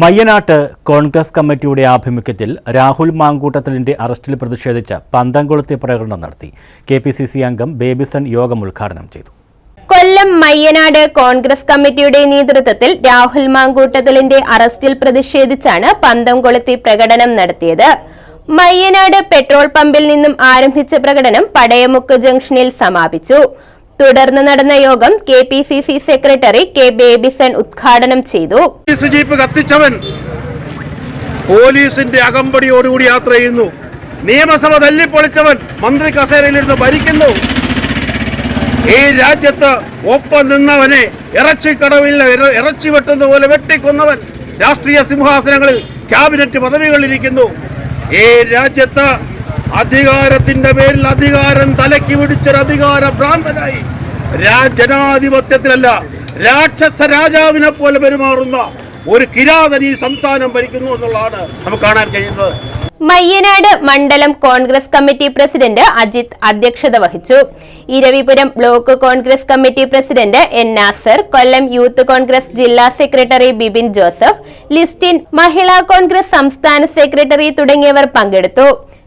മയ്യനാട്ട് കോൺഗ്രസ് കമ്മിറ്റിയുടെ ആഭിമുഖ്യത്തിൽ രാഹുൽ മാങ്കൂട്ടത്തലിന്റെ അറസ്റ്റിൽ പ്രതിഷേധിച്ച് പന്തംകുളത്തെ പ്രകടനം നടത്തി. കെ പി സി സി അംഗം ബേബിസൺ യോഗം ഉദ്ഘാടനം ചെയ്തു. കൊല്ലം മയ്യനാട് കോൺഗ്രസ് കമ്മിറ്റിയുടെ നേതൃത്വത്തിൽ രാഹുൽ മാങ്കൂട്ടത്തിലിന്റെ അറസ്റ്റിൽ പ്രതിഷേധിച്ചാണ് പന്തം കൊളുത്തി പ്രകടനം നടത്തിയത്. മയ്യനാട് പെട്രോൾ പമ്പിൽ നിന്നും ആരംഭിച്ച പ്രകടനം പടയമുക്ക് ജംഗ്ഷനിൽ സമാപിച്ചു. തുടർന്ന് നടന്ന യോഗം K P C C secretary K Babyson ഉദ്ഘാടനം ചെയ്തു. കത്തിച്ചവൻ പോലീസിന്റെ അകമ്പടിയോടുകൂടി യാത്ര ചെയ്യുന്നു. നിയമസഭ തല്ലിപ്പൊളിച്ചവൻ മന്ത്രി കസേരയിലിരുന്ന് ഭരിക്കുന്നു. ഈ രാജ്യത്ത് ഒപ്പം നിന്നവനെ കടവില്ല ഇറച്ചി വെട്ടുന്ന പോലെ വെട്ടിക്കൊന്നവൻ രാഷ്ട്രീയ സിംഹാസനങ്ങളിൽ ക്യാബിനറ്റ് പദവികളിലിരിക്കുന്നു ഈ രാജ്യത്ത് അധികാരത്തിന്റെ പേരിൽ അധികാരം തലയ്ക്ക് പിടിച്ചൊരു അധികാര ഭ്രാന്തനായി ജനാധിപത്യത്തിലല്ല രാക്ഷസ രാജാവിനെ പോലെ പെരുമാറുന്ന ഒരു കിരാതൻ ഈ സംസ്ഥാനം ഭരിക്കുന്നു എന്നുള്ളതാണ് നമുക്ക് കാണാൻ കഴിയുന്നത്. മയ്യനാട് മണ്ഡലം കോൺഗ്രസ് കമ്മിറ്റി പ്രസിഡന്റ് അജിത് അധ്യക്ഷത വഹിച്ചു. Eravipuram block Congress committee president N Nasar Kollam youth Congress ജില്ലാ സെക്രട്ടറി ബിബിൻ ജോസഫ് ലിസ്റ്റിൻ മഹിളാ കോൺഗ്രസ് സംസ്ഥാന സെക്രട്ടറി തുടങ്ങിയവർ പങ്കെടുത്തു.